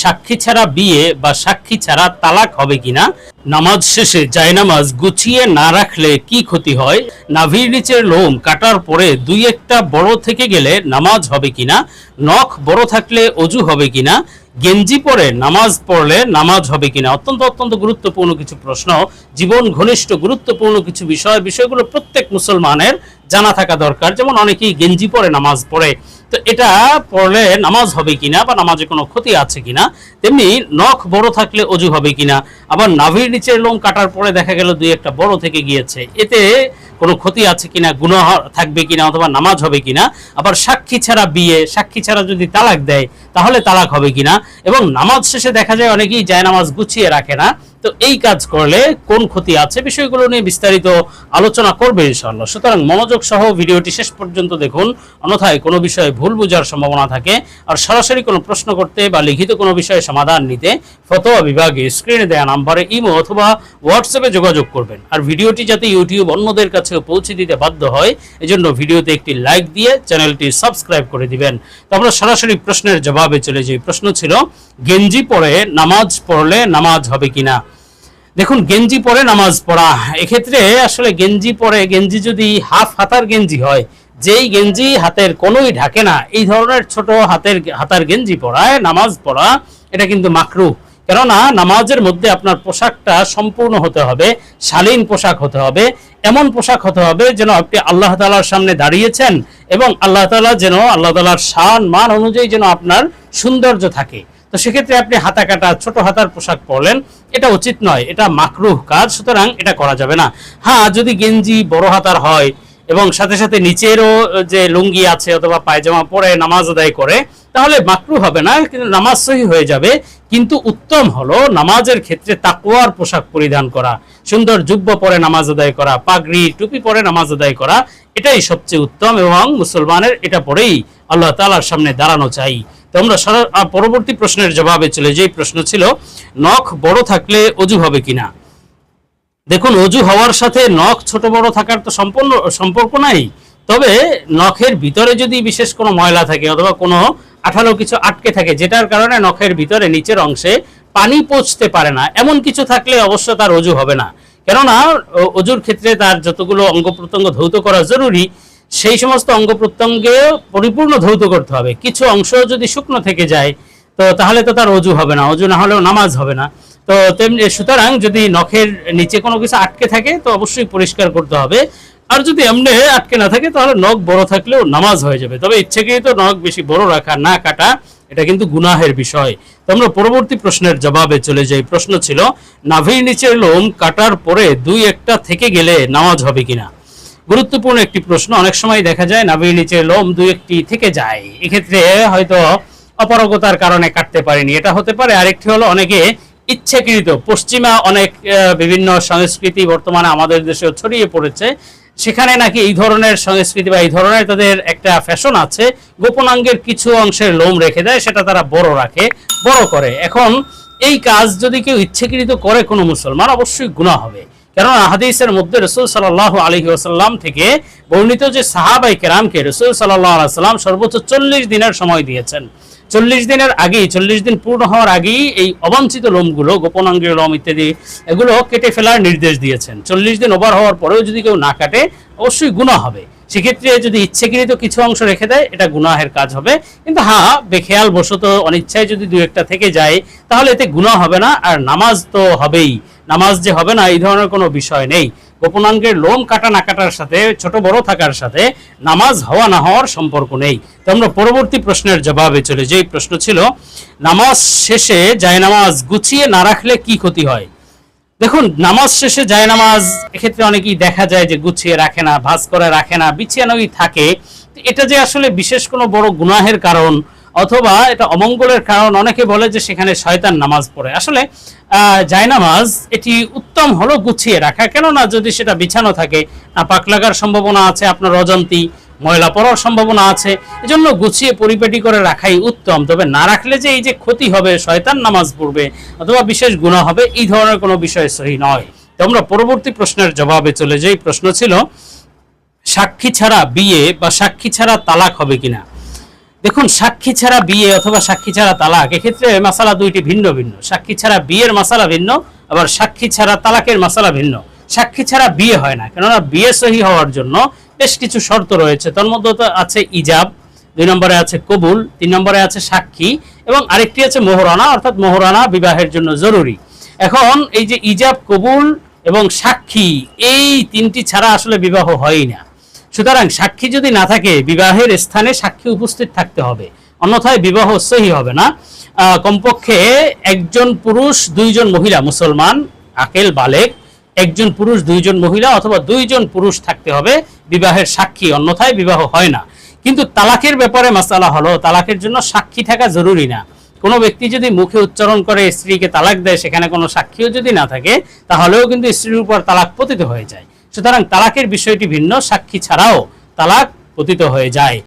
সাক্ষী ছাড়া বিয়ে বা সাক্ষী ছাড়া তালাক হবে কিনা? নামাজ শেষে জায়নামাজ গুছিয়ে না রাখলে কি ক্ষতি হয়? নাভির নিচের লোম কাটার পরে দুই একটা বড় থেকে গেলে নামাজ হবে কিনা? নখ বড় থাকলে অজু হবে কিনা? গেঞ্জি পরে নামাজ পড়লে নামাজ হবে কিনা? অত্যন্ত অত্যন্ত গুরুত্বপূর্ণ কিছু প্রশ্ন। জীবন ঘনিষ্ঠ গুরুত্বপূর্ণ কিছু বিষয়, বিষয়গুলো প্রত্যেক মুসলমানের জানা থাকা দরকার। যেমন অনেকেই গেঞ্জি পরে নামাজ পড়ে। তো এটা পড়লে নামাজ হবে কিনা বা নামাজে কোনো ক্ষতি আছে কিনা, তেমনি নখ বড় থাকলে অজু হবে কিনা, আবার নাভির নিচের লোম কাটার পরে দেখা গেল দুই একটা বড় থেকে গিয়েছে, এতে কোনো ক্ষতি আছে কিনা, গুনাহ থাকবে কিনা অথবা নামাজ হবে কিনা, আবার সাক্ষী ছাড়া বিয়ে, সাক্ষী ছাড়া যদি তালাক দেয়, তাহলে তালাক হবে কিনা, এবং নামাজ শেষে দেখা যায় অনেকেই যায় নামাজ গুছিয়ে রাখে না তো এই কাজ করলে কোন ক্ষতি আছে বিষয়গুলো নিয়ে বিস্তারিত আলোচনা করবে ইনশাআল্লাহ। সুতরাং মনোযোগ সহ ভিডিওটি শেষ পর্যন্ত দেখুন, অন্যথায় কোনো বিষয়ে ভুল বোঝার সম্ভাবনা থাকে আর সরাসরি কোনো প্রশ্ন করতে বা লিখিত কোনো বিষয়ে সমাধান নিতে ফতোয়া বিভাগে স্ক্রিনে দেওয়া নাম্বারে ইমো অথবা হোয়াটসঅ্যাপে যোগাযোগ করবেন। আর ভিডিওটি যাতে ইউটিউব অন্যদের কাছে পৌঁছে দিতে বাধ্য হয়, এজন্য ভিডিওতে একটি লাইক দিয়ে চ্যানেলটি সাবস্ক্রাইব করে দিবেন। তো আমরা সরাসরি প্রশ্নের জবাবে চলে যাই। প্রশ্ন ছিল, গেঞ্জি পরে নামাজ পড়লে নামাজ হবে কিনা? দেখুন, গেঞ্জি পরে নামাজ পড়া। এক্ষেত্রে আসলে গেঞ্জি পরে, গেঞ্জি যদি হাফ হাতার গেঞ্জি হয়, যেই গেঞ্জি হাতের কোনোই ঢাকে না, এই ধরনের ছোট হাতের, হাতার গেঞ্জি পরায়, নামাজ পড়া, এটা কিন্তু মাকরু। কেননা নামাজের মধ্যে আপনার পোশাকটা সম্পূর্ণ হতে হবে, শালীন পোশাক হতে হবে, এমন পোশাক হতে হবে যেন আপনি আল্লাহ তালার সামনে দাঁড়িয়েছেন এবং আল্লাহ তালা যেন, আল্লাহ তালার শান মান অনুযায়ী যেন আপনার সৌন্দর্য থাকে। তো সেক্ষেত্রে আপনি হাতা কাটা, ছোট হাতার পোশাক পরলেন, এটা উচিত নয়, এটা মাকরুহ কাজ, সুতরাং এটা করা যাবে না। হ্যাঁ যদি গেঞ্জি বড় হাতার হয় এবং সাথে সাথে নিচেরও যে লুঙ্গি আছে অথবা পায়জামা পরে নামাজ আদায় করে, তাহলে মাকরু হবে না, কিন্তু নামাজ সহি হয়ে যাবে। কিন্তু উত্তম হলো নামাজের ক্ষেত্রে তাকুয়ার পোশাক পরিধান করা, সুন্দর জুব্ব পরে নামাজ আদায় করা, পাগড়ি, টুপি পরে নামাজ আদায় করা, এটাই সবচেয়ে উত্তম এবং মুসলমানের এটা পরেই আল্লাহ তালার সামনে দাঁড়ানো চাই। তো আমরা সরা- পরবর্তী প্রশ্নের জবাবে চলে যেই প্রশ্ন ছিল, নখ বড় থাকলে অজু হবে কিনা? দেখুন, অজু হওয়ার সাথে নখ ছোট বড় থাকার তো সম্পূর্ণ, সম্পর্ক নাই। তবে নখের ভিতরে যদি বিশেষ কোনো ময়লা থাকে অথবা কোনো আঠালো কিছু আটকে থাকে, যেটার কারণে নখের ভিতরে নিচের অংশে পানি পৌঁছতে পারে না, এমন কিছু থাকলে অবশ্য তার অজু হবে না। কেননা অজুর ক্ষেত্রে তার যতগুলো অঙ্গ প্রত্যঙ্গ ধৌত করা জরুরি সেই সমস্ত অঙ্গ প্রত্যঙ্গে পরিপূর্ণ ধৌত করতে হবে। কিছু অংশ যদি শুকনো থেকে যায়, তো তাহলে তো তার অজু হবে না, অজু না হলেও নামাজ হবে না। তো তেমনি, সুতরাং যদি নখের নিচে কোনো কিছু আটকে থাকে, তো অবশ্যই পরিষ্কার করতে হবে। আর যদি এমনি আটকে না থাকে, তাহলে নখ বড় থাকলেও নামাজ হয়ে যাবে। তবে ইচ্ছেকৃত নখ বেশি বড় রাখা, না কাটা, এটা কিন্তু গুনাহের বিষয়। তো আমরা পরবর্তী প্রশ্নের জবাবে চলে যাই। প্রশ্ন ছিল, নাভির নিচের লোম কাটার পরে দুই একটা থেকে গেলে নামাজ হবে কিনা? গুরুত্বপূর্ণ একটি প্রশ্ন। অনেক সময় দেখা যায় নাভির নিচে লোম দুই একটি থেকে যায়। এক্ষেত্রে হয়তো অপারগতার কারণে কাটতে পারেনি। এটা হতে পারে আরেকটি হলো অনেকে ইচ্ছাকৃত, পশ্চিমা অনেক বিভিন্ন সংস্কৃতি বর্তমানে আমাদের দেশেও ছড়িয়ে পড়েছে। সেখানে নাকি এই ধরনের সংস্কৃতি বা এই ধরনের তাদের একটা ফ্যাশন আছে, গোপনাঙ্গের কিছু অংশের লোম রেখে দেয়, সেটা তারা বড় রাখে, বড় করে। এখন এই কাজ যদি কেউ ইচ্ছাকৃত করে কোনো মুসলমান, অবশ্যই গুণা হবে। কেননা হাদিসের মধ্যে রসুল সাল্লাহ আলহি আসাল্লাম থেকে বর্ণিত যে সাহাবাই কেরামকে রসুল সাল্লাহ আলাইসাল্লাম সর্বোচ্চ চল্লিশ দিনের সময় দিয়েছেন। চল্লিশ দিনের আগেই, চল্লিশ দিন পূর্ণ হওয়ার আগেই এই অবাঞ্ছিত লোমগুলো, গোপনাঙ্গের লোম ইত্যাদি, এগুলো কেটে ফেলার নির্দেশ দিয়েছেন। চল্লিশ দিন ওভার হওয়ার পরেও যদি কেউ না কাটে, অবশ্যই গুণা হবে। সেক্ষেত্রে যদি ইচ্ছেকৃত কিছু অংশ রেখে দেয়, এটা গুনাহের কাজ হবে। কিন্তু হ্যাঁ বেখেয়াল বশত অনিচ্ছায় যদি দু একটা থেকে যায়, তাহলে এতে গুনাহ হবে না, আর নামাজ তো হবেই। নামাজ যে হবে না, এই ধরনের কোনো বিষয় নেই। গোপনাঙ্গের লোম কাটা না কাটার সাথে, ছোট বড় থাকার সাথে নামাজ হওয়া না হওয়ার সম্পর্ক নেই। তো আমরা পরবর্তী প্রশ্নের জবাবে চলে যেই। প্রশ্ন ছিল, নামাজ শেষে যায় নামাজ গুছিয়ে না রাখলে কি ক্ষতি হয়? দেখুন, নামাজ শেষে যায় নামাজ, এক্ষেত্রে অনেকেই দেখা যায় যে গুছিয়ে রাখে না, ভাঁজ করে রাখে না, বিছিয়ানোই থাকে। এটা যে আসলে বিশেষ কোনো বড় গুনাহের কারণ অথবা এটা অমঙ্গলের কারণ, অনেকে বলে যে সেখানে শয়তান নামাজ পড়ে। আসলে জায়নামাজ এটি উত্তম হলো গুছিয়ে রাখা। কেননা যদি সেটা বিছানো থাকে পাক লাগার সম্ভাবনা আছে, আপনার অজান্তি ময়লা পড়ার সম্ভাবনা আছে, এজন্য গুছিয়ে পরিপাটি করে রাখাই উত্তম। তবে না রাখলে যে এই যে ক্ষতি হবে, শয়তান নামাজ পড়বে, অথবা বিশেষ গুণা হবে, এই ধরনের কোনো বিষয় সহি নয়। তো আমরা পরবর্তী প্রশ্নের জবাবে চলে যাই। প্রশ্ন ছিল, সাক্ষী ছাড়া বিয়ে বা সাক্ষী ছাড়া তালাক হবে কিনা? দেখুন, সাক্ষী ছাড়া বিয়ে অথবা সাক্ষী ছাড়া তালাক, এক্ষেত্রে মাসালা দুইটি ভিন্ন ভিন্ন। সাক্ষী ছাড়া বিয়ের মাসালা ভিন্ন, আবার সাক্ষী ছাড়া তালাকের মাসালা ভিন্ন। সাক্ষী ছাড়া বিয়ে হয় না, কেননা বিয়ে সহি হওয়ার জন্য বেশ কিছু শর্ত রয়েছে। তার মধ্যে তো আছে ইজাব, দুই নম্বরে আছে কবুল, তিন নম্বরে আছে সাক্ষী, এবং আরেকটি আছে মোহরানা, অর্থাৎ মোহরানা বিবাহের জন্য জরুরি। এখন এই যে ইজাব, কবুল এবং সাক্ষী, এই তিনটি ছাড়া আসলে বিবাহ হয় না। সুতরাং সাক্ষী যদি না থাকে, বিবাহের স্থানে সাক্ষী উপস্থিত থাকতে হবে। অন্যথায় বিবাহ সহি হবে না। কমপক্ষে একজন পুরুষ, দুইজন মহিলা, মুসলমান, আকেল, বালেক, একজন পুরুষ, দুইজন মহিলা অথবা দুইজন পুরুষ থাকতে হবে বিবাহের সাক্ষী, অন্যথায় বিবাহ হয় না। কিন্তু তালাকের ব্যাপারে মাসালা হলো, তালাকের জন্য সাক্ষী থাকা জরুরি না। কোনো ব্যক্তি যদি মুখে উচ্চারণ করে, স্ত্রীকে তালাক দেয়, সেখানে কোনো সাক্ষীও যদি না থাকে, তাহলেও কিন্তু স্ত্রীর উপর তালাক পতিত হয়ে যায়। সুতরাং তালাকের বিষয়টি ভিন্ন সাক্ষী ছাড়াও তালাক পতিত হয়ে যায়।